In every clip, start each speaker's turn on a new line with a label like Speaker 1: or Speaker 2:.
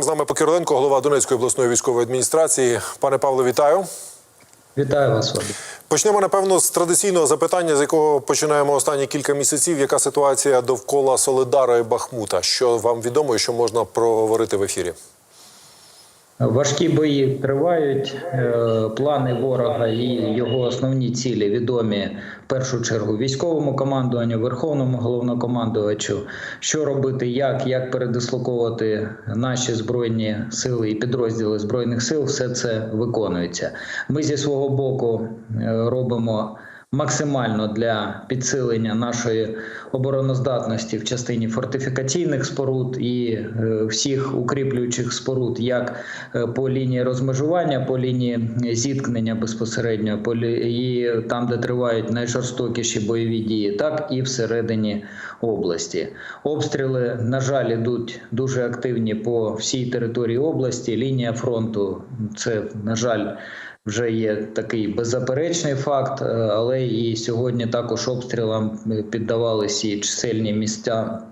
Speaker 1: З нами Покироленко, голова Донецької обласної військової адміністрації. Пане Павло, вітаю.
Speaker 2: Вітаю вас,
Speaker 1: Почнемо напевно з традиційного запитання, з якого починаємо останні кілька місяців. Яка ситуація довкола Солидара і Бахмута? Що вам відомо і що можна проговорити в ефірі?
Speaker 2: Важкі бої тривають. Е, Плани ворога і його основні цілі відомі в першу чергу військовому командуванню, верховному головнокомандувачу. Що робити, як, як передислоковувати наші збройні сили і підрозділи збройних сил, все це виконується. Ми зі свого боку е, робимо. Максимально для підсилення нашої обороноздатності в частині фортифікаційних споруд і е, всіх укріплюючих споруд, як е, по лінії розмежування, по лінії зіткнення безпосередньо, по лі- там, де тривають найжорстокіші бойові дії, так і всередині області. Обстріли, на жаль, ідуть дуже активні по всій території області. Лінія фронту це, на жаль, вже є такий беззаперечний факт, е, але і сьогодні також обстрілам е, піддавалися і чисельні місця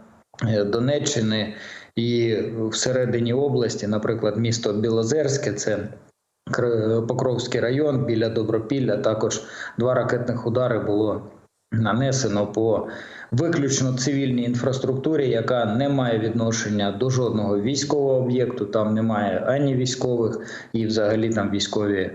Speaker 2: е, Донеччини і всередині області, наприклад, місто Білозерське, це Кр- Покровський район біля Добропілля. Також два ракетних удари було нанесено по виключно цивільній інфраструктурі, яка не має відношення до жодного військового об'єкту. Там немає ані військових, і взагалі там військові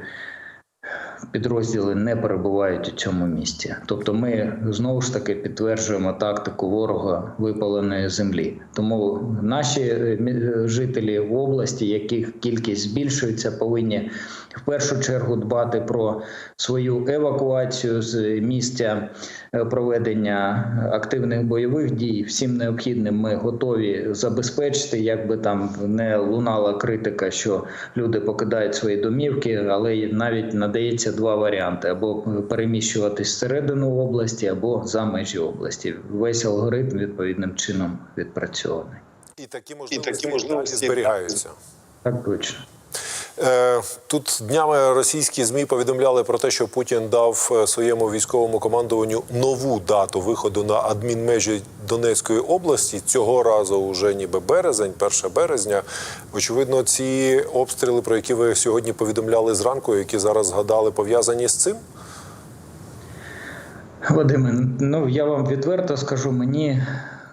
Speaker 2: підрозділи не перебувають у цьому місці. Тобто, ми знову ж таки підтверджуємо тактику ворога випаленої землі. Тому наші е, жителі в області, яких кількість збільшується, повинні в першу чергу дбати про свою евакуацію з місця е, проведення активних бойових дій. Всім необхідним ми готові забезпечити, як би там не лунала критика, що люди покидають свої домівки, але навіть надається два варіанти: або переміщуватись всередину області, або за межі області. Весь алгоритм відповідним чином відпрацьований.
Speaker 1: І такі можливості,
Speaker 3: такі можливості
Speaker 1: зберігаються.
Speaker 2: Так точно.
Speaker 1: Е, Тут днями російські змі повідомляли про те, що Путін дав е, своєму військовому командуванню нову дату виходу на адмінмежі Донецької області. Цього разу вже ніби березень, 1 березня. Очевидно, ці обстріли, про які ви сьогодні повідомляли зранку, які зараз згадали, пов'язані з цим.
Speaker 2: Вадиме, ну я вам відверто скажу, мені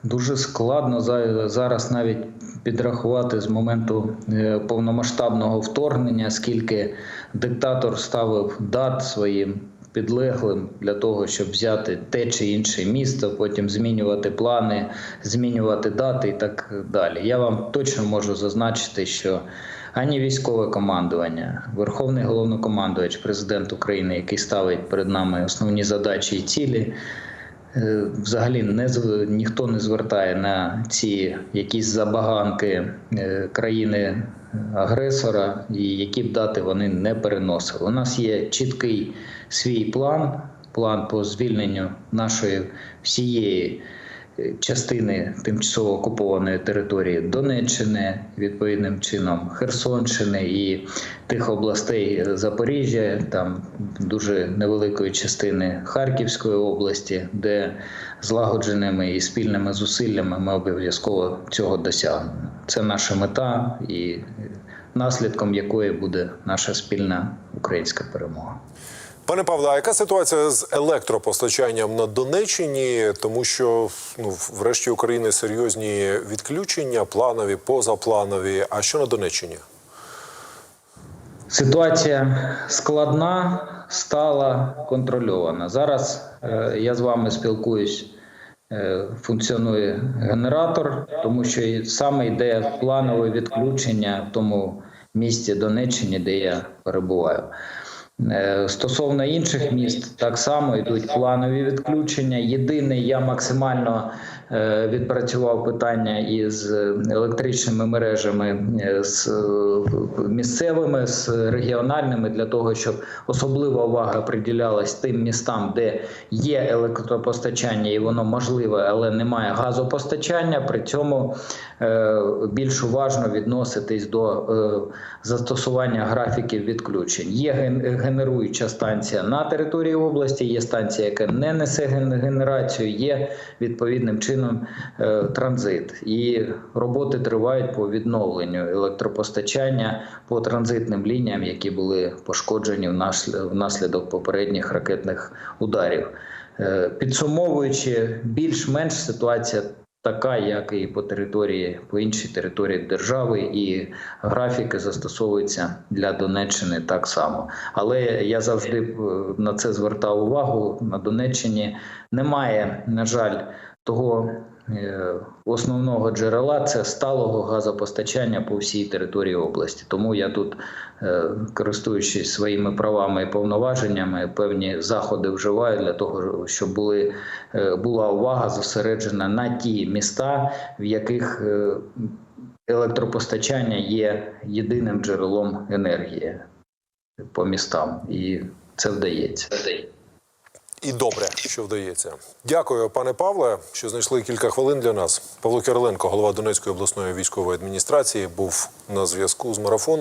Speaker 2: дуже складно за- зараз навіть підрахувати з моменту е, повномасштабного вторгнення, скільки диктатор ставив дат своїм підлеглим для того, щоб взяти те чи інше місто, потім змінювати плани, змінювати дати і так далі. Я вам точно можу зазначити, що ані військове командування, Верховний головнокомандувач, президент України, який ставить перед нами основні задачі і цілі. Е, Взагалі не ніхто не звертає на ці якісь забаганки е, країни агресора, і які б дати вони не переносили. У нас є чіткий свій план, план по звільненню нашої всієї частини тимчасово окупованої території Донеччини, відповідним чином Херсонщини і тих областей Запоріжжя, там дуже невеликої частини Харківської області, де злагодженими і спільними зусиллями ми обов'язково цього досягнемо. Це наша мета, і наслідком якої буде наша спільна українська перемога.
Speaker 1: Пане Павло, а яка ситуація з електропостачанням на Донеччині? Тому що ну, врешті України серйозні відключення, планові, позапланові. А що на Донеччині?
Speaker 2: Ситуація складна, стала контрольована. Зараз е, я з вами спілкуюсь. е, Функціонує генератор, тому що саме йде планове відключення в тому місті Донеччині, де я перебуваю. Е, Стосовно інших міст, так само йдуть планові відключення. Єдине, я максимально відпрацював питання із електричними мережами е, з е, місцевими, з регіональними, для того, щоб особлива увага приділялась тим містам, де є електропостачання, і воно можливе, але немає газопостачання. При цьому е, більш уважно відноситись до е, застосування графіків відключень. Є ген- генеруюча станція на території області, є станція, яка не несе генерацію, є відповідним чином чином е, транзит. І роботи тривають по відновленню електропостачання по транзитним лініям, які були пошкоджені внасл- внаслідок попередніх ракетних ударів. Е, Підсумовуючи, більш-менш ситуація така, як і по території, по іншій території держави, і графіки застосовуються для Донеччини так само. Але я завжди е, на це звертав увагу. На Донеччині немає, на жаль, того е, основного джерела це сталого газопостачання по всій території області. Тому я тут, е, користуючись своїми правами і повноваженнями, певні заходи вживаю для того, щоб були, е, була увага зосереджена на ті міста, в яких електропостачання є єдиним джерелом енергії по містам, і це вдається.
Speaker 1: І добре, що вдається. Дякую, пане Павле, що знайшли кілька хвилин для нас. Павло Кириленко, голова Донецької обласної військової адміністрації, був на зв'язку з марафоном.